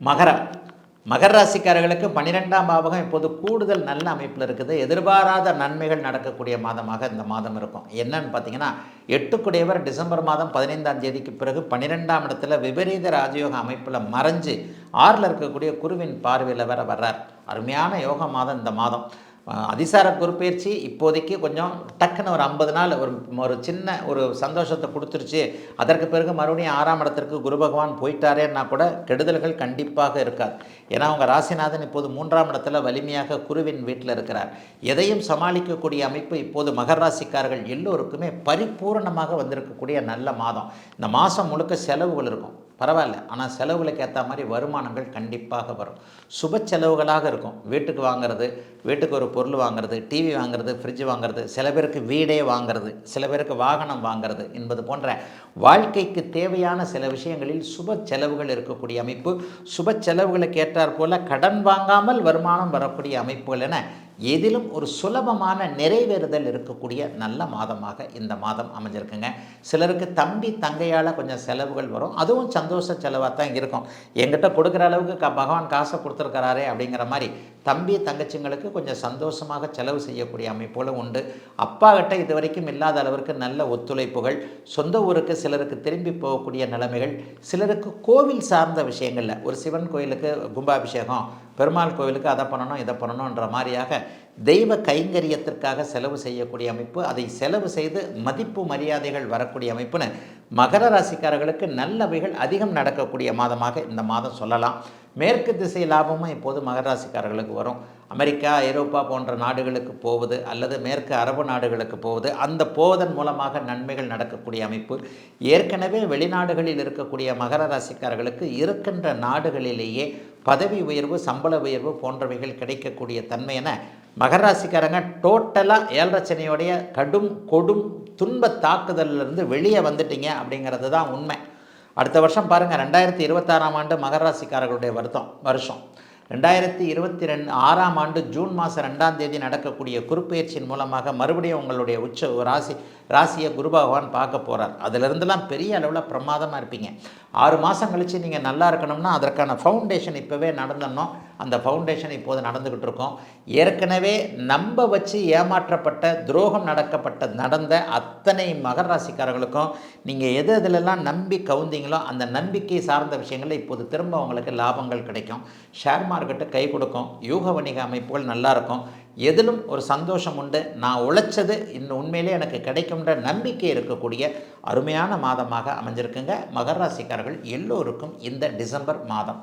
மகரம். மகர ராசிக்காரர்களுக்கு பன்னிரெண்டாம் பாவகம் இப்போது கூடுதல் நல்ல அமைப்பில் இருக்குது. எதிர்பாராத நன்மைகள் நடக்கக்கூடிய மாதமாக இந்த மாதம் இருக்கும். என்னன்னு பார்த்தீங்கன்னா எட்டுக்குடையவர் டிசம்பர் மாதம் பதினைந்தாம் தேதிக்கு பிறகு பன்னிரெண்டாம் இடத்துல விபரீத ராஜயோக அமைப்பில் மறைஞ்சு ஆறில் இருக்கக்கூடிய குருவின் பார்வையில் வர வர்றார். அருமையான யோக மாதம் இந்த மாதம். அதிசார குருப்பெயர்ச்சி இப்போதைக்கு கொஞ்சம் டக்குன்னு ஒரு ஐம்பது நாள் ஒரு ஒரு சின்ன ஒரு சந்தோஷத்தை கொடுத்துருச்சு. அதற்கு பிறகு மறுபடியும் ஆறாம் இடத்திற்கு குரு பகவான் போயிட்டாரேன்னா கூட கெடுதல்கள் கண்டிப்பாக இருக்காது. ஏன்னா அவங்க ராசிநாதன் இப்போது மூன்றாம் இடத்துல வலிமையாக குருவின் வீட்டில் இருக்கிறார். எதையும் சமாளிக்கக்கூடிய அமைப்பு இப்போது மகர ராசிக்காரர்கள் எல்லோருக்குமே பரிபூரணமாக வந்திருக்கக்கூடிய நல்ல மாதம். இந்த மாதம் முழுக்க செலவுகள் இருக்கும். பரவாயில்ல. ஆனால் செலவுகளுக்கு ஏற்ற மாதிரி வருமானங்கள் கண்டிப்பாக வரும். சுப செலவுகளாக இருக்கும். வீட்டுக்கு வாங்குறது வீட்டுக்கு ஒரு பொருள் வாங்குறது டிவி வாங்குறது ஃப்ரிட்ஜ் வாங்குறது சில பேருக்கு வீடே வாங்குறது சில பேருக்கு வாகனம் வாங்குறது என்பது போன்ற வாழ்க்கைக்கு தேவையான சில விஷயங்களில் சுப செலவுகள் இருக்கக்கூடிய அமைப்பு. சுப செலவுகளுக்கு ஏற்றாற்போல் கடன் வாங்காமல் வருமானம் வரக்கூடிய அமைப்புகள் என எதிலும் ஒரு சுலபமான நிறைவேறுதல் இருக்கக்கூடிய நல்ல மாதமாக இந்த மாதம் அமைஞ்சிருக்குங்க. சிலருக்கு தம்பி தங்கையால் கொஞ்சம் செலவுகள் வரும். அதுவும் சந்தோஷ செலவாக தான் இருக்கும். எங்கிட்ட கொடுக்குற அளவுக்கு க பகவான் காசை கொடுத்துருக்கிறாரே அப்படிங்கிற மாதிரி தம்பி தங்கச்சிங்களுக்கு கொஞ்சம் சந்தோஷமாக செலவு செய்யக்கூடிய அமைப்புகளும் உண்டு. அப்பா கிட்ட இது வரைக்கும் இல்லாத அளவிற்கு நல்ல ஒத்துழைப்புகள் சொந்த ஊருக்கு சிலருக்கு திரும்பி போகக்கூடிய நிலைமைகள் சிலருக்கு கோவில் சார்ந்த விஷயங்களில் ஒரு சிவன் கோயிலுக்கு கும்பாபிஷேகம் பெருமாள் கோவிலுக்கு அதை பண்ணணும் இதை பண்ணணுன்ற மாதிரியாக தெய்வ கைங்கரியத்திற்காக செலவு செய்யக்கூடிய அமைப்பு அதை செலவு செய்து மதிப்பு மரியாதைகள் வரக்கூடிய அமைப்புன்னு மகர ராசிக்காரர்களுக்கு நல்லவைகள் அதிகம் நடக்கக்கூடிய மாதமாக இந்த மாதம் சொல்லலாம். மேற்கு திசை லாபமும் இப்போது மகர ராசிக்காரர்களுக்கு வரும். அமெரிக்கா ஐரோப்பா போன்ற நாடுகளுக்கு போவது அல்லது மேற்கு அரபு நாடுகளுக்கு போவது அந்த போவதன் மூலமாக நன்மைகள் நடக்கக்கூடிய அமைப்பு. ஏற்கனவே வெளிநாடுகளில் இருக்கக்கூடிய மகர ராசிக்காரர்களுக்கு இருக்கின்ற நாடுகளிலேயே பதவி உயர்வு சம்பள உயர்வு போன்றவைகள் கிடைக்கக்கூடிய தன்மை என மகராசிக்காரங்க டோட்டலாக ஏழரச்சனையோடைய கடும் கொடும் துன்ப தாக்குதலிருந்து வெளியே வந்துட்டீங்க அப்படிங்கிறது தான் உண்மை. அடுத்த வருஷம் பாருங்கள் ரெண்டாயிரத்தி இருபத்தாறாம் ஆண்டு மகராசிக்காரர்களுடைய வருத்தம் வருஷம். ரெண்டாயிரத்தி இருபத்தி ரெண்டு ஆறாம் ஆண்டு ஜூன் மாதம் ரெண்டாம் தேதி நடக்கக்கூடிய குறுப்பெயர்ச்சியின் மூலமாக மறுபடியும் உங்களுடைய உச்ச ராசி ராசியை குரு பகவான் பார்க்க போகிறார் அதிலிருந்துலாம் பெரிய அளவில் பிரமாதமாக இருப்பீங்க. ஆறு மாதம் கழித்து நீங்கள் நல்லா இருக்கணும்னா அதற்கான ஃபவுண்டேஷன் இப்போவே நடந்தணும் அந்த ஃபவுண்டேஷன் இப்போது நடந்துக்கிட்டு இருக்கோம் ஏற்கனவே நம்ப வச்சு ஏமாற்றப்பட்ட துரோகம் நடக்கப்பட்ட நடந்த அத்தனை மகர ராசிக்காரர்களுக்கும் நீங்கள் எது எதுலெல்லாம் நம்பி கவுந்தீங்களோ அந்த நம்பிக்கை சார்ந்த விஷயங்களில் இப்போது திரும்ப அவங்களுக்கு லாபங்கள் கிடைக்கும். ஷேர் மார்க்கெட்டு கை கொடுக்கும். யூக வணிக அமைப்புகள் நல்லாயிருக்கும் எதிலும் ஒரு சந்தோஷம் உண்டு. நான் உழைச்சது இன்னும் உண்மையிலே எனக்கு கிடைக்கும்ன்ற நம்பிக்கை இருக்கக்கூடிய அருமையான மாதமாக அமைஞ்சிருக்குங்க. மகர ராசிக்காரர்கள் எல்லோருக்கும் இந்த டிசம்பர் மாதம்.